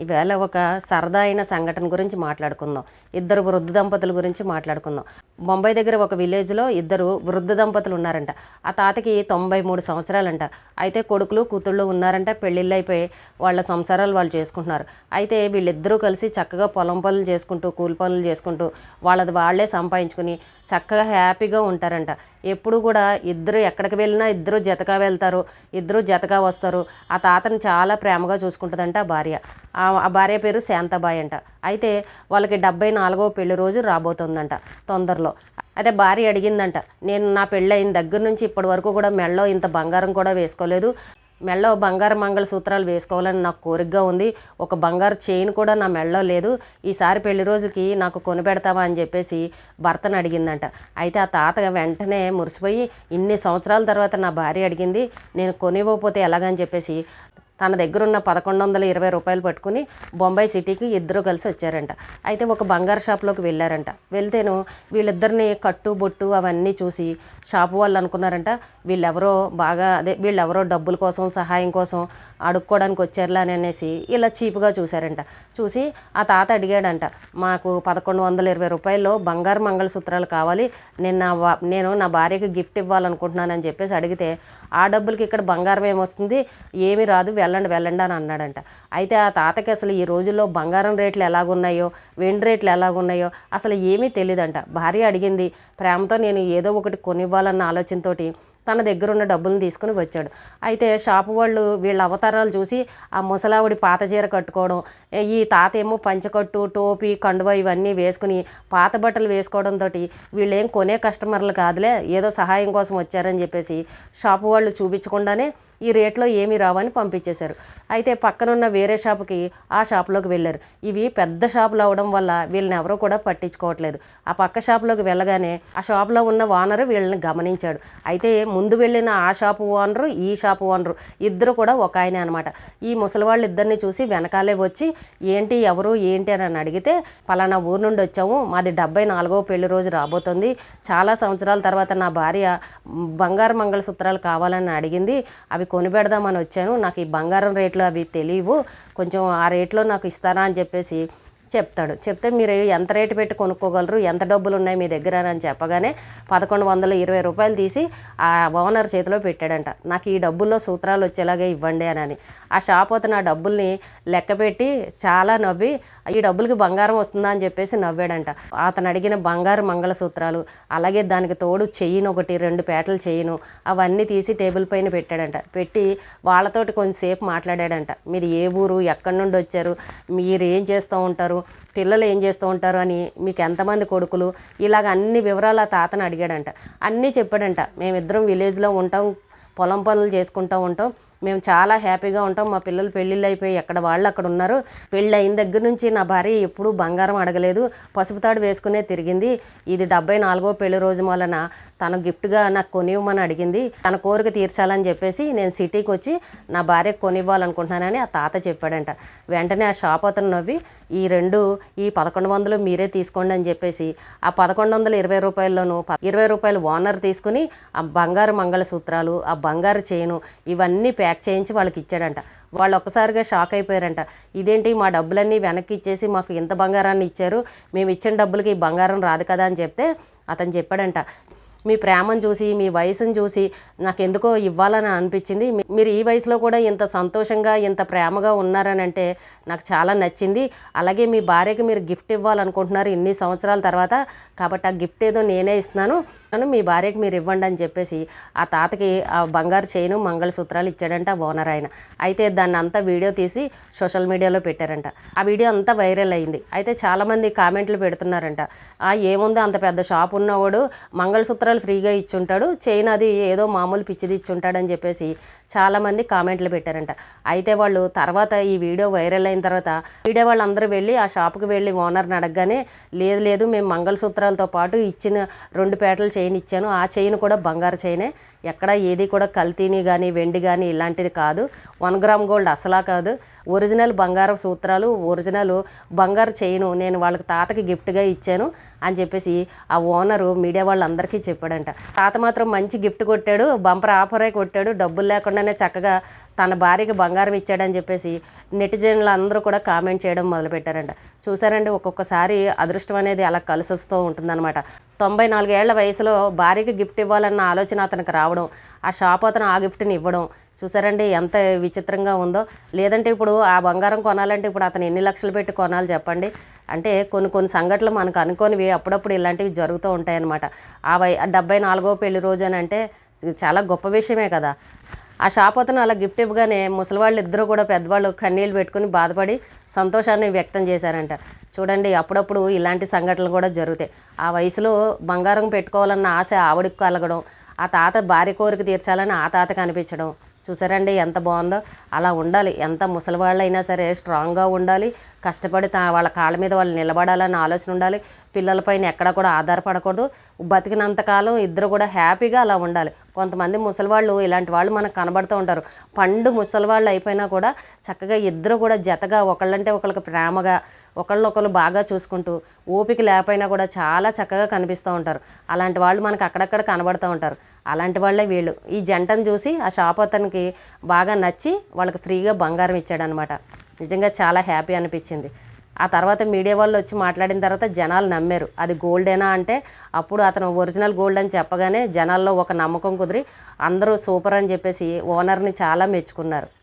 ఈవేళ ఒక సరదా అయిన సంఘటన గురించి మాట్లాడుకుందాం. ఇద్దరు వృద్ధ దంపతుల గురించి మాట్లాడుకుందాం. బొంబాయి దగ్గర ఒక విలేజ్లో ఇద్దరు వృద్ధ దంపతులు ఉన్నారంట. ఆ తాతకి తొంభై మూడు సంవత్సరాలంట. అయితే కొడుకులు కూతుళ్ళు ఉన్నారంట. పెళ్ళిళ్ళు అయిపోయి వాళ్ళ సంసారాలు వాళ్ళు చేసుకుంటున్నారు. అయితే వీళ్ళిద్దరూ కలిసి చక్కగా పొలం పనులు చేసుకుంటూ కూలి పనులు చేసుకుంటూ వాళ్ళది వాళ్ళే సంపాదించుకుని చక్కగా హ్యాపీగా ఉంటారంట. ఎప్పుడు కూడా ఇద్దరు ఎక్కడికి వెళ్ళినా ఇద్దరు జతగా వెళ్తారు ఇద్దరు జతగా వస్తారు. ఆ తాతని చాలా ప్రేమగా చూసుకుంటుందంట ఆ భార్య. ఆ ఆ భార్య పేరు శాంతాబాయి అంట. అయితే వాళ్ళకి డెబ్బై నాలుగో పెళ్ళి రోజు రాబోతుందంట తొందరలో. అయితే భార్య అడిగిందంట నేను నా పెళ్ళి అయిన దగ్గర నుంచి ఇప్పటి వరకు కూడా మెళ్ళో ఇంత బంగారం కూడా వేసుకోలేదు. మెళ్ళో బంగారు మంగళ సూత్రాలు వేసుకోవాలని నాకు కోరికగా ఉంది. ఒక బంగారు చైన్ కూడా నా మెళ్ళో లేదు. ఈసారి పెళ్ళి రోజుకి నాకు కొనిపెడతావా అని చెప్పేసి భర్తను అడిగిందంట. అయితే ఆ తాత వెంటనే మురిసిపోయి ఇన్ని సంవత్సరాల తర్వాత నా భార్య అడిగింది నేను కొనివ్వకపోతే ఎలాగని చెప్పేసి తన దగ్గర ఉన్న పదకొండు వందల ఇరవై రూపాయలు పట్టుకుని బొంబాయి సిటీకి ఇద్దరు కలిసి వచ్చారంట. అయితే ఒక బంగారు షాప్లోకి వెళ్ళారంట. వెళ్తేను వీళ్ళిద్దరిని కట్టు బొట్టు అవన్నీ చూసి షాపు వాళ్ళు అనుకున్నారంట వీళ్ళెవరో బాగా అదే వీళ్ళెవరో డబ్బుల కోసం సహాయం కోసం అడుక్కోవడానికి వచ్చారులా అని అనేసి ఇలా చీపుగా చూశారంట. చూసి ఆ తాత అడిగాడంట మాకు పదకొండు వందల ఇరవై రూపాయల్లో బంగారు మంగళసూత్రాలు కావాలి. నేను నా నేను నా భార్యకి గిఫ్ట్ ఇవ్వాలనుకుంటున్నానని చెప్పేసి అడిగితే ఆ డబ్బులకి ఇక్కడ బంగారం ఏమొస్తుంది? ఏమీ రాదు. వెళ్ళండి వెళ్ళండి అని అన్నాడంట. అయితే ఆ తాతకి అసలు ఈ రోజుల్లో బంగారం రేట్లు ఎలాగున్నాయో వెండి రేట్లు ఎలాగున్నాయో అసలు ఏమీ తెలియదంట భార్య అడిగింది ప్రేమతో నేను ఏదో ఒకటి కొనివ్వాలన్న ఆలోచనతోటి తన దగ్గర ఉన్న డబ్బులను తీసుకుని వచ్చాడు. అయితే షాపు వాళ్ళు వీళ్ళ అవతారాలు చూసి ఆ ముసలావిడి పాత చీర కట్టుకోవడం ఈ తాత ఏమో పంచకట్టు టోపీ కండువ ఇవన్నీ వేసుకుని పాత బట్టలు వేసుకోవడంతో వీళ్ళేం కొనే కస్టమర్లు కాదులే ఏదో సహాయం కోసం వచ్చారని చెప్పేసి షాపు వాళ్ళు చూపించకుండానే ఈ రేట్లో ఏమీ రావని పంపించేశారు. అయితే పక్కనున్న వేరే షాపుకి ఆ షాపులోకి వెళ్ళారు. ఇవి పెద్ద షాపులు అవడం వల్ల వీళ్ళని ఎవరూ కూడా పట్టించుకోవట్లేదు. ఆ పక్క షాపులోకి వెళ్ళగానే ఆ షాపులో ఉన్న ఓనర్ వీళ్ళని గమనించాడు. అయితే ముందు వెళ్ళిన ఆ షాపు ఓనరు ఈ షాపు ఓనరు ఇద్దరు కూడా ఒక ఆయన అనమాట ఈ ముసలి వాళ్ళు ఇద్దరిని చూసి వెనకాలే వచ్చి ఏంటి ఎవరు ఏంటి? అని అడిగితే పలానా ఊరు నుండి వచ్చాము. మాది డెబ్బై నాలుగో పెళ్ళి రోజు రాబోతుంది. చాలా సంవత్సరాల తర్వాత నా భార్య బంగారు మంగళసూత్రాలు కావాలని అడిగింది. అవి కొనిపెడదామని వచ్చాను. నాకు ఈ బంగారం రేట్లు అవి తెలియవు. కొంచెం ఆ రేట్లో నాకు ఇస్తారా? అని చెప్పేసి చెప్తాడు. చెప్తే మీరు ఎంత రేటు పెట్టి కొనుక్కోగలరు ఎంత డబ్బులు ఉన్నాయి మీ దగ్గర అని చెప్పగానే పదకొండు వందల ఇరవై రూపాయలు తీసి ఆ ఓనర్ చేతిలో పెట్టాడంట. నాకు ఈ డబ్బుల్లో సూత్రాలు వచ్చేలాగే ఇవ్వండి అని ఆ షాప్ అతను ఆ డబ్బుల్ని లెక్క పెట్టి చాలా నవ్వి ఈ డబ్బులకి బంగారం వస్తుందా? అని చెప్పేసి నవ్వాడంట. అతను అడిగిన బంగారు మంగళసూత్రాలు అలాగే దానికి తోడు చెయ్యిను ఒకటి రెండు పేటలు చెయ్యిను అవన్నీ తీసి టేబుల్ పైన పెట్టాడంట. పెట్టి వాళ్ళతోటి కొంచెంసేపు మాట్లాడాడంట. మీది ఏ ఊరు? ఎక్కడి నుండి వచ్చారు? మీరు ఏం చేస్తూ ఉంటారు? పిల్లలు ఏం చేస్తూ ఉంటారు అని మీకు ఎంతమంది కొడుకులు? ఇలాగ అన్ని వివరాలు ఆ తాతను అడిగాడంట. అన్నీ చెప్పాడంట. మేమిద్దరం విలేజ్లో ఉంటాం పొలం పనులు చేసుకుంటూ ఉంటాం. మేము చాలా హ్యాపీగా ఉంటాం. మా పిల్లలు పెళ్ళిళ్ళు అయిపోయి ఎక్కడ వాళ్ళు అక్కడ ఉన్నారు. పెళ్ళి అయిన దగ్గర నుంచి నా భార్య ఎప్పుడూ బంగారం అడగలేదు. పసుపు తాడు వేసుకునే తిరిగింది. ఇది డెబ్బై నాలుగో పెళ్ళి రోజు వలన తన గిఫ్ట్గా నాకు కొనివ్వమని అడిగింది. తన కోరిక తీర్చాలని చెప్పేసి నేను సిటీకి వచ్చి నా భార్యకు కొనివ్వాలనుకుంటున్నానని ఆ తాత చెప్పాడంట. వెంటనే ఆ షాప్ అతను నవ్వి ఈ రెండు ఈ పదకొండు వందలు మీరే తీసుకోండి అని చెప్పేసి ఆ పదకొండు వందల ఇరవై రూపాయల్లోనూ ఇరవై రూపాయలు ఓనర్ తీసుకుని ఆ బంగారు మంగళసూత్రాలు ఆ బంగారు చైను ఇవన్నీ ప్యాక్ చేయించి వాళ్ళకి ఇచ్చాడంట. వాళ్ళు ఒక్కసారిగా షాక్ అయిపోయారంట. ఇదేంటి మా డబ్బులన్నీ వెనక్కి ఇచ్చేసి మాకు ఇంత బంగారాన్ని ఇచ్చారు? మేము ఇచ్చిన డబ్బులకి ఈ బంగారం రాదు కదా అని చెప్తే అతను చెప్పాడంట. మీ ప్రేమను చూసి మీ వయసును చూసి నాకు ఎందుకో ఇవ్వాలని అనిపించింది. మీ- మీరు ఈ వయసులో కూడా ఇంత సంతోషంగా ఇంత ప్రేమగా ఉన్నారని అంటే నాకు చాలా నచ్చింది. అలాగే మీ భార్యకి మీరు గిఫ్ట్ ఇవ్వాలనుకుంటున్నారు ఇన్ని సంవత్సరాల తర్వాత. కాబట్టి ఆ గిఫ్ట్ ఏదో నేనే ఇస్తున్నాను. మీ భార్యకి మీరు ఇవ్వండి అని చెప్పేసి ఆ తాతకి ఆ బంగారు చైను మంగళసూత్రాలు ఇచ్చాడంట ఓనర్ ఆయన. అయితే దాన్ని అంతా వీడియో తీసి సోషల్ మీడియాలో పెట్టారంట. ఆ వీడియో అంతా వైరల్ అయింది. అయితే చాలామంది కామెంట్లు పెడుతున్నారంట. ఆ ఏముంది? అంత పెద్ద షాప్ ఉన్నవాడు మంగళసూత్రాలు ఫ్రీగా ఇచ్చుంటాడు చైన్ అది ఏదో మామూలు పిచ్చిది ఇచ్చుంటాడని చెప్పేసి చాలామంది కామెంట్లు పెట్టారంట. అయితే వాళ్ళు తర్వాత ఈ వీడియో వైరల్ అయిన తర్వాత వీడియో వాళ్ళందరూ వెళ్ళి ఆ షాప్కి వెళ్ళి ఓనర్ని అడగగానే లేదు లేదు మేము మంగళసూత్రాలతో పాటు ఇచ్చిన రెండు పేటలు చైన్ ఇచ్చాను ఆ చైన్ కూడా బంగారు చైనే ఎక్కడ ఏది కూడా కల్తీని కానీ వెండి కానీ ఇలాంటిది కాదు. వన్ గ్రామ్ గోల్డ్ అసలా కాదు. ఒరిజినల్ బంగారం సూత్రాలు ఒరిజినల్ బంగారు చైను నేను వాళ్ళకి తాతకి గిఫ్ట్గా ఇచ్చాను అని చెప్పేసి ఆ ఓనరు మీడియా వాళ్ళందరికీ చెప్పాడంట. తాత మాత్రం మంచి గిఫ్ట్ కొట్టాడు బంపర్ ఆఫరే కొట్టాడు డబ్బులు లేకుండానే చక్కగా తన భార్యకి బంగారం ఇచ్చాడని చెప్పేసి నెటిజన్లు అందరూ కూడా కామెంట్ చేయడం మొదలుపెట్టారంట. చూసారండి ఒక్కొక్కసారి అదృష్టం అనేది అలా కలిసి వస్తూ ఉంటుందన్నమాట. తొంభై నాలుగేళ్ళ వయసులో భార్యకి గిఫ్ట్ ఇవ్వాలన్న ఆలోచన అతనికి రావడం ఆ షాప్ అతను ఆ గిఫ్ట్ని ఇవ్వడం. చూసారండి ఎంత విచిత్రంగా ఉందో. లేదంటే ఇప్పుడు ఆ బంగారం కొనాలంటే ఇప్పుడు అతను ఎన్ని లక్షలు పెట్టి కొనాలి చెప్పండి. అంటే కొన్ని కొన్ని సంఘటనలు మనకు అనుకోనివి అప్పుడప్పుడు ఇలాంటివి జరుగుతూ ఉంటాయన్నమాట. ఆ వై ఆ డెబ్బై నాలుగో పెళ్ళి రోజు అని అంటే చాలా గొప్ప విషయమే కదా. ఆ షాప్ అతను అలా గిఫ్ట్ ఇవ్వగానే ముసలివాళ్ళు ఇద్దరు కూడా పెద్దవాళ్ళు కన్నీళ్ళు పెట్టుకుని బాధపడి సంతోషాన్ని వ్యక్తం చేశారంట. చూడండి అప్పుడప్పుడు ఇలాంటి సంఘటనలు కూడా జరుగుతాయి. ఆ వయసులో బంగారం పెట్టుకోవాలన్న ఆశ ఆవిడకి కలగడం ఆ తాత భార్య కోరిక తీర్చాలని ఆ తాతకి అనిపించడం. చూసారండి ఎంత బాగుందో. అలా ఉండాలి. ఎంత ముసలివాళ్ళు అయినా సరే స్ట్రాంగ్గా ఉండాలి. కష్టపడి తా వాళ్ళ కాళ్ళ మీద వాళ్ళు నిలబడాలని ఆలోచన ఉండాలి. పిల్లలపైన ఎక్కడ కూడా ఆధారపడకూడదు. బతికినంతకాలం ఇద్దరు కూడా హ్యాపీగా అలా ఉండాలి. కొంతమంది ముసలివాళ్ళు ఇలాంటి వాళ్ళు మనకు కనబడుతూ ఉంటారు. పండు ముసలివాళ్ళు అయిపోయినా కూడా చక్కగా ఇద్దరు కూడా జతగా ఒకళ్ళంటే ఒకళ్ళకి ప్రేమగా ఒకళ్ళొకళ్ళు బాగా చూసుకుంటూ ఓపిక లేకపోయినా కూడా చాలా చక్కగా కనిపిస్తూ ఉంటారు. అలాంటి వాళ్ళు మనకు అక్కడక్కడ కనబడుతూ ఉంటారు. అలాంటి వాళ్ళే వీళ్ళు. ఈ జంటను చూసి ఆ షాప్ అతనికి బాగా నచ్చి వాళ్ళకి ఫ్రీగా బంగారం ఇచ్చాడనమాట నిజంగా చాలా హ్యాపీ అనిపించింది. ఆ తర్వాత మీడియా వాళ్ళు వచ్చి మాట్లాడిన తర్వాత జనాలు నమ్మారు. అది గోల్డేనా అంటే అప్పుడు అతను ఒరిజినల్ గోల్డ్ అని చెప్పగానే జనాల్లో ఒక నమ్మకం కుదిరి అందరూ సూపర్ అని చెప్పేసి ఓనర్ని చాలా మెచ్చుకున్నారు.